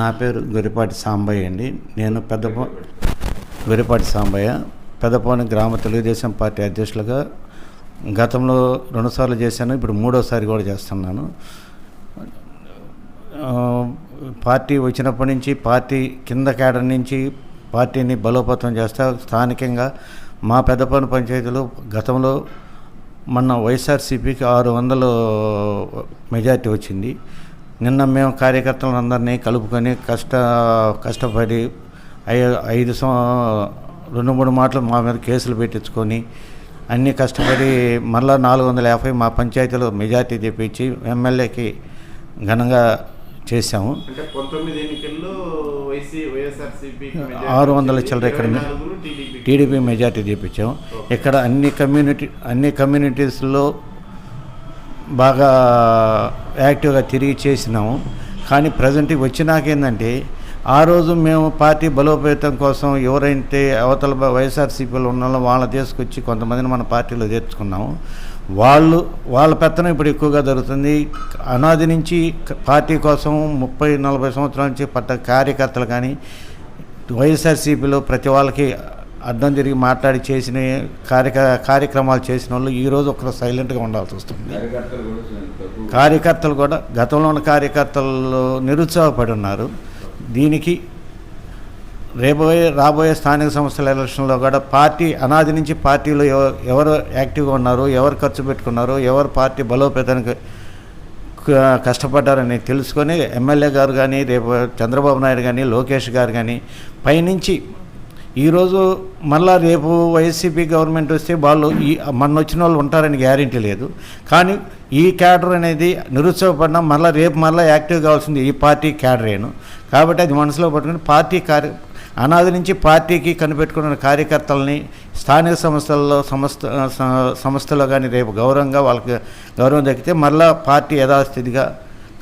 నా పేరు గొరిపాటి సాంబయ్య అండి. నేను పెద్దపో గొరిపాటి సాంబయ్య. పెద్దపోని గ్రామ తెలుగుదేశం పార్టీ అధ్యక్షులుగా గతంలో రెండుసార్లు చేశాను ఇప్పుడు మూడోసారి కూడా చేస్తున్నాను. పార్టీ వచ్చినప్పటి నుంచి పార్టీ కింద కేడర్ నుంచి పార్టీని బలోపేతం చేస్తా స్థానికంగా మా పెద్దపని పంచాయతీలో గతంలో మొన్న వైఎస్ఆర్సీపీకి ఆరు వందలు మెజార్టీ వచ్చింది. నిన్న మేము కార్యకర్తలందరినీ కలుపుకొని కష్ట కష్టపడి ఐ- ఐదు సం రెండు మూడు మాటలు మా మీద కేసులు పెట్టించుకొని అన్నీ కష్టపడి మళ్ళా నాలుగు వందల యాభై మా పంచాయతీలో మెజార్టీ తెప్పించి ఎమ్మెల్యేకి ఘనంగా చేశాము. ఆరు వందల చిల్లర ఇక్కడ టీడీపీ మెజార్టీ తెప్పించాం ఇక్కడ అన్ని కమ్యూనిటీ అన్ని కమ్యూనిటీస్లో బాగా యాక్టివ్గా తిరిగి చేసినాము. కానీ ప్రజెంట్ వచ్చినాక ఏంటంటే ఆ రోజు మేము పార్టీ బలోపేతం కోసం ఎవరైతే అవతల వైఎస్ఆర్సీపీలో ఉన్న వాళ్ళని తీసుకొచ్చి కొంతమందిని మన పార్టీలో చేర్చుకున్నాము. వాళ్ళు వాళ్ళ పెత్తనం ఇప్పుడు ఎక్కువగా జరుగుతుంది. అనాది నుంచి పార్టీ కోసం ముప్పై నలభై సంవత్సరాల నుంచి పట్ట కార్యకర్తలు కానీ వైఎస్ఆర్సీపీలో ప్రతి వాళ్ళకి అడ్డం తిరిగి మాట్లాడి చేసిన కార్యక కార్యక్రమాలు చేసిన వాళ్ళు ఈరోజు ఒకరు సైలెంట్గా ఉండాల్సి వస్తుంది. కార్యకర్తలు కూడా గతంలో ఉన్న కార్యకర్తలు నిరుత్సాహపడి ఉన్నారు. దీనికి రేబోయే రాబోయే స్థానిక సంస్థల ఎలక్షన్లో కూడా పార్టీ అనాది నుంచి పార్టీలో ఎవ- ఎవరు యాక్టివ్గా ఉన్నారు ఎవరు ఖర్చు పెట్టుకున్నారు ఎవరు పార్టీ బలోపేతానికి కష్టపడ్డారని తెలుసుకొని ఎమ్మెల్యే గారు కానీ రేపు చంద్రబాబు నాయుడు కానీ లోకేష్ గారు కానీ పైనుంచి ఈరోజు మళ్ళా రేపు వైసీపీ గవర్నమెంట్ వస్తే వాళ్ళు ఈ మన వచ్చిన వాళ్ళు ఉంటారని గ్యారంటీ లేదు. కానీ ఈ క్యాడర్ అనేది నిరుత్సాహపడినా. మళ్ళీ రేపు మళ్ళీ యాక్టివ్ కావాల్సింది ఈ పార్టీ క్యాడరేను. కాబట్టి అది మనసులో పట్టుకుని పార్టీ కార్య అనాది నుంచి పార్టీకి కనిపెట్టుకున్న కార్యకర్తలని స్థానిక సంస్థల్లో సంస్థ సంస్థలో కానీ రేపు గౌరవంగా వాళ్ళకి గౌరవం దక్కితే మళ్ళీ పార్టీ యథాస్థితిగా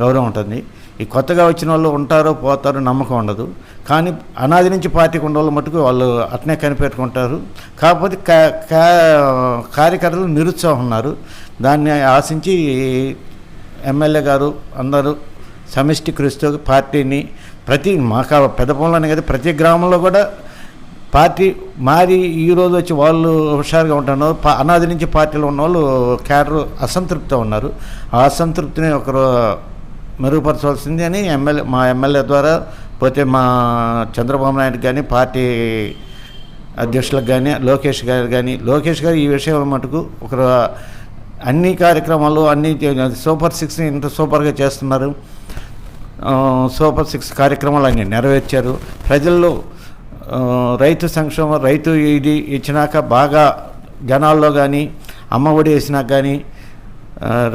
గౌరవం ఉంటుంది. ఈ కొత్తగా వచ్చిన వాళ్ళు ఉంటారో పోతారో నమ్మకం ఉండదు. కానీ అనాది నుంచి పార్టీకి ఉన్న వాళ్ళు మటుకు వాళ్ళు అట్నే కనిపెట్టుకుంటారు. కాకపోతే కా- కా- కార్యకర్తలు నిరుత్సాహం ఉన్నారు. దాన్ని ఆశించి ఎమ్మెల్యే గారు అందరూ సమిష్టి కృషితో పార్టీని ప్రతి మా పెద్ద కదా ప్రతి గ్రామంలో కూడా పార్టీ మారి ఈరోజు వచ్చి వాళ్ళు హుషారుగా ఉంటున్నారు. అనాది నుంచి పార్టీలో ఉన్న వాళ్ళు క్యాడర్ అసంతృప్తితో ఉన్నారు. ఆ అసంతృప్తిని ఒకరు మెరుగుపరచవలసింది అని ఎమ్మెల్యే మా ఎమ్మెల్యే ద్వారా పోతే మా చంద్రబాబు నాయుడు కానీ పార్టీ అధ్యక్షులకు కానీ లోకేష్ గారు కానీ లోకేష్ గారు ఈ విషయం మటుకు ఒక అన్ని కార్యక్రమాలు అన్ని సూపర్ సిక్స్ని ఇంత సూపర్గా చేస్తున్నారు. సూపర్ సిక్స్ కార్యక్రమాలు అన్ని నెరవేర్చారు. ప్రజల్లో రైతు సంక్షేమం రైతు ఇది ఇచ్చినాక బాగా జనాల్లో కానీ అమ్మ ఒడి వేసినాక కానీ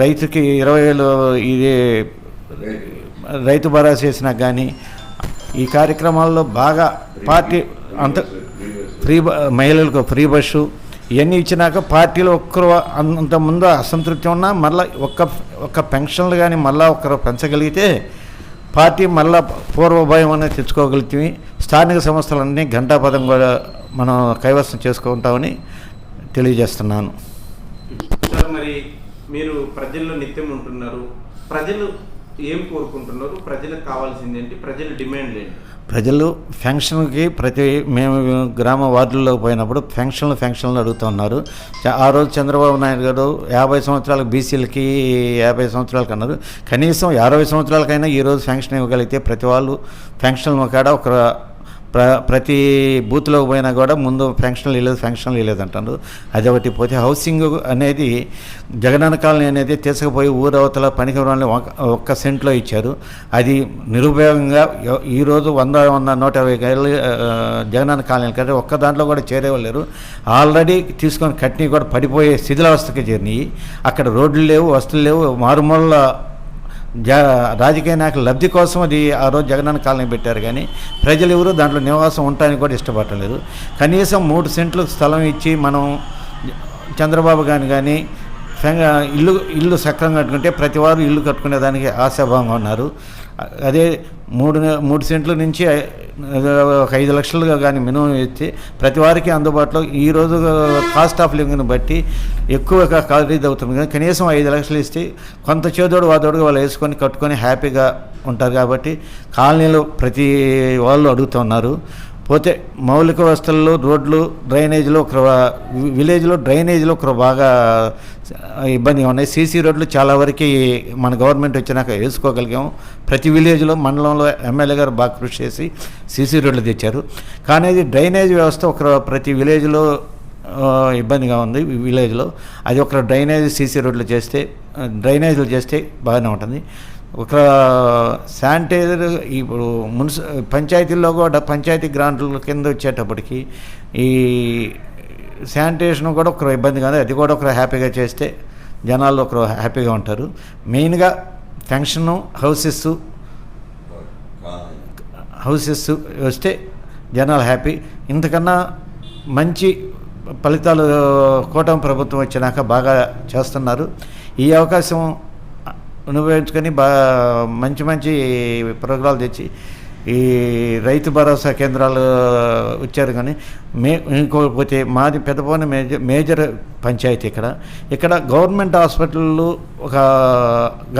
రైతుకి ఇరవై వేలు ఇది రైతు భరోసా చేసినా కానీ ఈ కార్యక్రమాల్లో బాగా పార్టీ అంత ఫ్రీ బ- మహిళలకు ఫ్రీ బస్సు ఇవన్నీ ఇచ్చినాక పార్టీలో ఒక్కరు అంత ముందు అసంతృప్తి ఉన్నా మళ్ళీ ఒక్క ఒక్క పెన్షన్లు కానీ మళ్ళీ ఒక్కరు పెంచగలిగితే పార్టీ మళ్ళా పూర్వభయం అనేది తెచ్చుకోగలిగితే స్థానిక సంస్థలన్నీ ఘంటాపదం కూడా మనం కైవసం చేసుకుంటామని తెలియజేస్తున్నాను. సార్ మరి మీరు ప్రజల్లో నిత్యం ఉంటున్నారు. ప్రజలు ఏం కోరుకుంటున్నారు? ప్రజలకు కావాల్సింది ఏంటి? ప్రజల డిమాండ్ ఏంటి? ప్రజలు ఫంక్షన్కి ప్రతి మేము గ్రామ వార్డుల్లో పోయినప్పుడు ఫంక్షన్లు ఫంక్షన్లు అడుగుతూ ఉన్నారు. ఆ రోజు చంద్రబాబు నాయుడు గారు యాభై సంవత్సరాలకు బీసీలకి యాభై సంవత్సరాలకు అన్నారు. కనీసం అరవై సంవత్సరాలకైనా ఈరోజు ఫంక్షన్ ఇవ్వగలిగితే ప్రతి వాళ్ళు ఫంక్షన్ కాడ ఒక ప్ర ప్రతి బూత్లోకి పోయినా కూడా ముందు ఫంక్షన్లు ఇవ్వలేదు ఫంక్షన్లు ఇవ్వలేదు అంటారు. అది ఒకటి పోతే హౌసింగ్ అనేది జగనన్న కాలనీ అనేది తీసుకుపోయి ఊరవతల పనికి రాని ఒక ఒక్క సెంట్లో ఇచ్చారు. అది నిరుపయోగంగా ఈరోజు వంద వంద నూట యాభై గైలు జగనన్న కాలనీ కంటే ఒక్క దాంట్లో కూడా చేరేవాళ్ళు ఆల్రెడీ తీసుకొని కట్నీ కూడా పడిపోయే శిథిలావస్థకి చేరినాయి. అక్కడ రోడ్లు లేవు వస్తువులు లేవు మారుమూల జ రాజకీయ నాయకుల లబ్ధి కోసం అది ఆ రోజు జగనన్న కాలనీ పెట్టారు కానీ ప్రజలు ఎవరు దాంట్లో నివాసం ఉండటానికి కూడా ఇష్టపడలేదు కనీసం మూడు సెంట్లు స్థలం ఇచ్చి మనం చంద్రబాబు గారిని కానీ ఇల్లు ఇల్లు సక్రంగా కట్టుకుంటే ప్రతి వారు ఇల్లు కట్టుకునే దానికి ఆశాభావంగా ఉన్నారు. అదే మూడు మూడు సెంట్ల నుంచి ఒక ఐదు లక్షలుగా కానీ మినిమం ఇస్తే ప్రతి వారికి అందుబాటులో ఈ రోజు కాస్ట్ ఆఫ్ లివింగ్ని బట్టి ఎక్కువగా ఖరీదు అవుతుంది. కానీ కనీసం ఐదు లక్షలు ఇస్తే కొంత చేదోడు వాదోడుగా వాళ్ళు వేసుకొని కట్టుకొని హ్యాపీగా ఉంటారు కాబట్టి కాలనీలో ప్రతి వాళ్ళు అడుగుతున్నారు పోతే మౌలిక వసతుల్లో రోడ్లు డ్రైనేజీలో ఒక విలేజ్లో డ్రైనేజీలో ఒక బాగా ఇబ్బందిగా ఉన్నాయి? సీసీ రోడ్లు చాలా వరకు మన గవర్నమెంట్ వచ్చినాక వేసుకోగలిగాము. ప్రతి విలేజ్లో మండలంలో ఎమ్మెల్యే గారు బాగా కృషి చేసి సీసీ రోడ్లు తెచ్చారు. కానీ అది డ్రైనేజ్ వ్యవస్థ ఒక ప్రతి విలేజ్లో ఇబ్బందిగా ఉంది విలేజ్లో. అది ఒక డ్రైనేజ్ సీసీ రోడ్లు చేస్తే డ్రైనేజ్లు డ్రైనేజీలు చేస్తే బాగానే ఉంటుంది. ఒక శానిటైజర్ ఇప్పుడు మున్సి పంచాయతీల్లో కూడా పంచాయతీ గ్రాంట్ల కింద వచ్చేటప్పటికి ఈ శానిటేషన్ కూడా ఒక ఇబ్బందిగా ఉంది అది కూడా ఒక హ్యాపీగా చేస్తే జనాలు ఒక హ్యాపీగా ఉంటారు. మెయిన్గా ఫంక్షను హౌసెస్ హౌసెస్ వస్తే జనాలు హ్యాపీ. ఇంతకన్నా మంచి ఫలితాలు కూటమి ప్రభుత్వం వచ్చినాక బాగా చేస్తున్నారు. ఈ అవకాశం అనుభవించుకొని బాగా మంచి మంచి ప్రోగ్రాలు తెచ్చి ఈ రైతు భరోసా కేంద్రాలు వచ్చారు కానీ మే ఇంకోకపోతే మాది పెద్దపోని మేజర్ మేజర్ పంచాయతీ ఇక్కడ. ఇక్కడ గవర్నమెంట్ హాస్పిటల్లో ఒక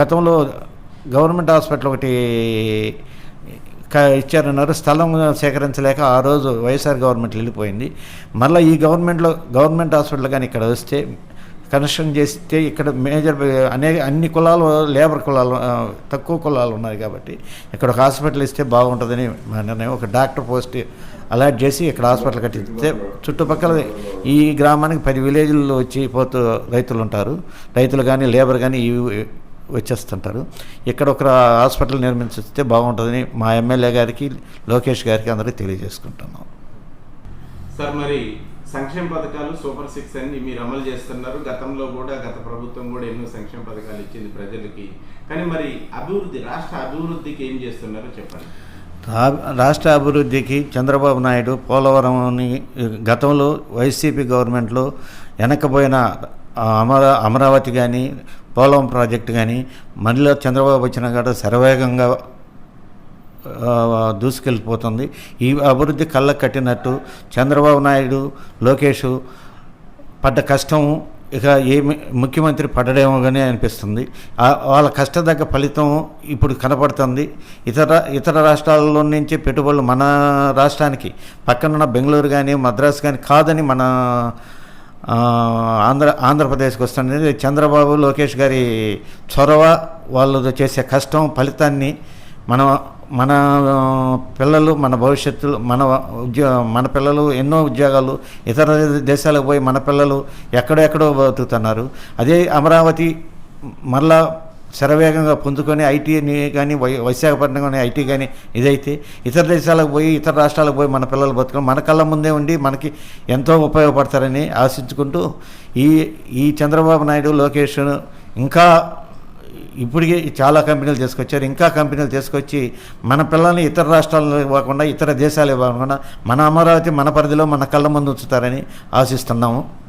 గతంలో గవర్నమెంట్ హాస్పిటల్ ఒకటి ఇచ్చారన్నారు. స్థలం సేకరించలేక ఆ రోజు వైఎస్ఆర్ గవర్నమెంట్ వెళ్ళిపోయింది. మళ్ళీ ఈ గవర్నమెంట్లో గవర్నమెంట్ హాస్పిటల్ కానీ ఇక్కడ వస్తే కన్స్ట్రక్షన్ చేస్తే ఇక్కడ మేజర్ అనేక అన్ని కులాలు లేబర్ కులాలు తక్కువ కులాలు ఉన్నాయి కాబట్టి ఇక్కడ ఒక హాస్పిటల్ ఇస్తే బాగుంటుందని మా నిర్ణయం. ఒక డాక్టర్ పోస్ట్ అలాట్ చేసి ఇక్కడ హాస్పిటల్ కట్టిస్తే చుట్టుపక్కల ఈ గ్రామానికి పది విలేజ్లు వచ్చి పోతూ రైతులు ఉంటారు. రైతులు కానీ లేబర్ కానీ ఈ వచ్చేస్తుంటారు. ఇక్కడ ఒక హాస్పిటల్ నిర్మించిస్తే బాగుంటుందని మా ఎమ్మెల్యే గారికి లోకేష్ గారికి అందరికీ తెలియజేసుకుంటున్నాం. సార్ మరి సంక్షేమ పథకాలు సూపర్ సిక్స్ అని మీరు అమలు చేస్తున్నారు. గతంలో కూడా గత ప్రభుత్వం కూడా ఎన్నో సంక్షేమ పథకాలు ఇచ్చింది ప్రజలకి. కానీ మరి అభివృద్ధి రాష్ట్ర అభివృద్ధికి ఏం చేస్తున్నారో చెప్పండి. రా- రాష్ట్ర అభివృద్ధికి చంద్రబాబు నాయుడు పోలవరంని గతంలో వైసీపీ గవర్నమెంట్లో వెనకపోయిన అమర అమరావతి కానీ పోలవరం ప్రాజెక్టు కానీ మళ్ళీ చంద్రబాబు వచ్చిన కాడ శరవేగంగా దూసుకెళ్ళిపోతుంది. ఈ అభివృద్ధి కళ్ళకు కట్టినట్టు చంద్రబాబు నాయుడు లోకేష్ పడ్డ కష్టం ఇక ఏ ముఖ్యమంత్రి పడ్డడేమో కానీ అనిపిస్తుంది. వాళ్ళ కష్టదగ్గ ఫలితం ఇప్పుడు కనపడుతుంది. ఇతర ఇతర రాష్ట్రాల్లో నుంచి పెట్టుబడులు మన రాష్ట్రానికి పక్కనున్న బెంగళూరు కానీ మద్రాసు కానీ కాదని మన ఆంధ్ర ఆంధ్రప్రదేశ్కి వస్తుంది చంద్రబాబు లోకేష్ గారి చొరవ వాళ్ళు చేసే కష్టం ఫలితాన్ని మనం మన పిల్లలు మన భవిష్యత్తులో మన ఉద్యో మన పిల్లలు ఎన్నో ఉద్యోగాలు ఇతర దేశాలకు పోయి మన పిల్లలు ఎక్కడెక్కడో బతుకుతున్నారు. అదే అమరావతి మరలా శరవేగంగా పొందుకొని ఐటీని కానీ వై విశాఖపట్నం కానీ ఐటీ కానీ ఇదైతే ఇతర దేశాలకు పోయి ఇతర రాష్ట్రాలకు పోయి మన పిల్లలు బతుకుని మన కళ్ళ ముందే ఉండి మనకి ఎంతో ఉపయోగపడతారని ఆశించుకుంటూ ఈ ఈ చంద్రబాబు నాయుడు లోకేష్ ఇంకా ఇప్పటికే చాలా కంపెనీలు తీసుకొచ్చారు. ఇంకా కంపెనీలు తీసుకొచ్చి మన పిల్లల్ని ఇతర రాష్ట్రాలు ఇవ్వకుండా ఇతర దేశాలు ఇవ్వకుండా మన అమరావతి మన పరిధిలో మన కళ్ళ ముందు ఉంచుతారని ఆశిస్తున్నాము.